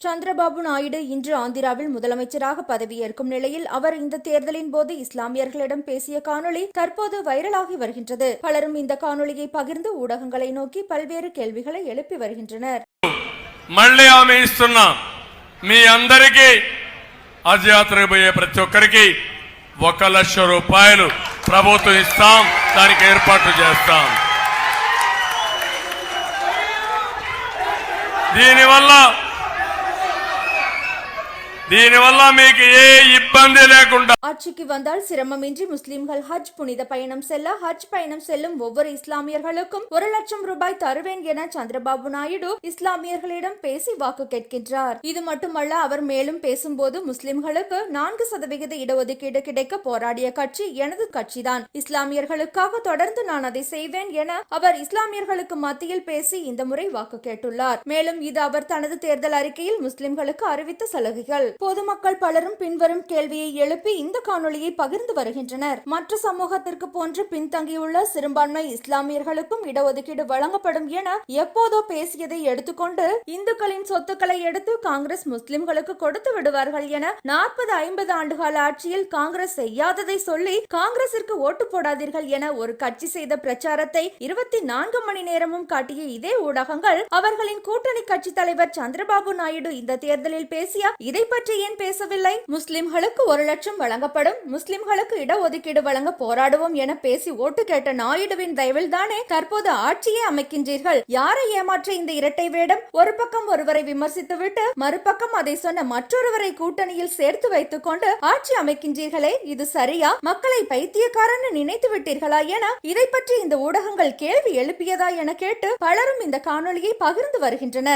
சந்திரபாபு நாயுடு இன்று ஆந்திராவில் முதலமைச்சராக பதவியேற்கும் நிலையில் அவர் இந்த தேர்தலின் போது இஸ்லாமியர்களிடம் பேசிய காணொளி தற்போது வைரலாகி வருகின்றது பலரும் இந்த காணொளியை பகிர்ந்து ஊடகங்களை நோக்கி பல்வேறு கேள்விகளை எழுப்பி வருகின்றனர் మళ్ళీ హామీ ఇస్తున్నాం మీ అందరికీ హజ్ యాత్రకు పోయే ప్రతి ఒక్కరికి ఒక లక్ష రూపాయలు ప్రభుత్వం ఇస్తాం దానికి ఏర్పాట్లు చేస్తాం దీనివల్ల దీనివల్ల మీకు ఏ ఇబ్బంది లేకుండా ஆட்சிக்கு வந்தால் சிரமமின்றி முஸ்லிம்கள் ஹஜ் புனித பயணம் செல்ல ஹஜ் பயணம் செல்லும் ஒவ்வொரு இஸ்லாமியர்களுக்கும் ஒரு லட்சம் ரூபாய் தருவேன் என சந்திரபாபு நாயுடு இஸ்லாமியர்களிடம் பேசி வாக்கு கேட்கின்றார் இது மட்டுமல்ல அவர் மேலும் பேசும்போது முஸ்லிம்களுக்கு நான்கு சதவிகித இடஒதுக்கீடு கிடைக்க போராடிய கட்சி எனது கட்சிதான் இஸ்லாமியர்களுக்காக தொடர்ந்து நான் அதை செய்வேன் என அவர் இஸ்லாமியர்களுக்கு மத்தியில் பேசி இந்த முறை வாக்கு கேட்டுள்ளார் மேலும் இது அவர் தனது தேர்தல் அறிக்கையில் முஸ்லிம்களுக்கு அறிவித்த சலுகைகள் பொதுமக்கள் பலரும் பின்வரும் கேள்வியை எழுப்பி இந்த காணொளியை பகிர்ந்து வருகின்றனர். மற்ற சமூகத்திற்கு போன்று பின்தங்கியுள்ள சிறுபான்மை இஸ்லாமியர்களுக்கும் இடஒதுக்கீடு வழங்கப்படும் என எப்போதோ பேசியதை எடுத்துக்கொண்டு இந்துக்களின் சொத்துக்களை எடுத்து காங்கிரஸ் முஸ்லிம்களுக்கு கொடுத்து விடுவார்கள் என நாற்பது ஐம்பது ஆண்டுகால ஆட்சியில் காங்கிரஸ் செய்யாததை சொல்லி காங்கிரசிற்கு ஓட்டு போடாதீர்கள் என ஒரு கட்சி செய்த பிரச்சாரத்தை இருபத்தி நான்கு மணி நேரமும் காட்டிய இதே ஊடகங்கள் அவர்களின் கூட்டணி கட்சி தலைவர் சந்திரபாபு நாயுடு இந்த தேர்தலில் பேசிய இதை பற்றி ஏன் பேசவில்லை? முஸ்லிம்களுக்கு ஒரு லட்சம் வழங்கப்படும். முஸ்லிம்களுக்கு இடஒதுக்கீடு வழங்க போராடுவோம் என பேசி ஓட்டு கேட்ட நாயுடுவின் தயவில் தானே தற்போது ஆட்சியை அமைக்கின்றீர்கள்? யாரை ஏமாற்ற இந்த இரட்டை வேடம்? ஒரு பக்கம் ஒருவரை விமர்சித்துவிட்டு மறுபக்கம் அதை சொன்ன மற்றொருவரை கூட்டணியில் சேர்த்து வைத்துக் கொண்டு ஆட்சி அமைக்கின்றீர்களே இது சரியா? மக்களை பைத்தியக்காரன்னு நினைத்து விட்டீர்களா என? இதை பற்றி இந்த ஊடகங்கள் கேள்வி எழுப்பியதா என கேட்டு பலரும் இந்த காணொலியை பகிர்ந்து வருகின்றனர்.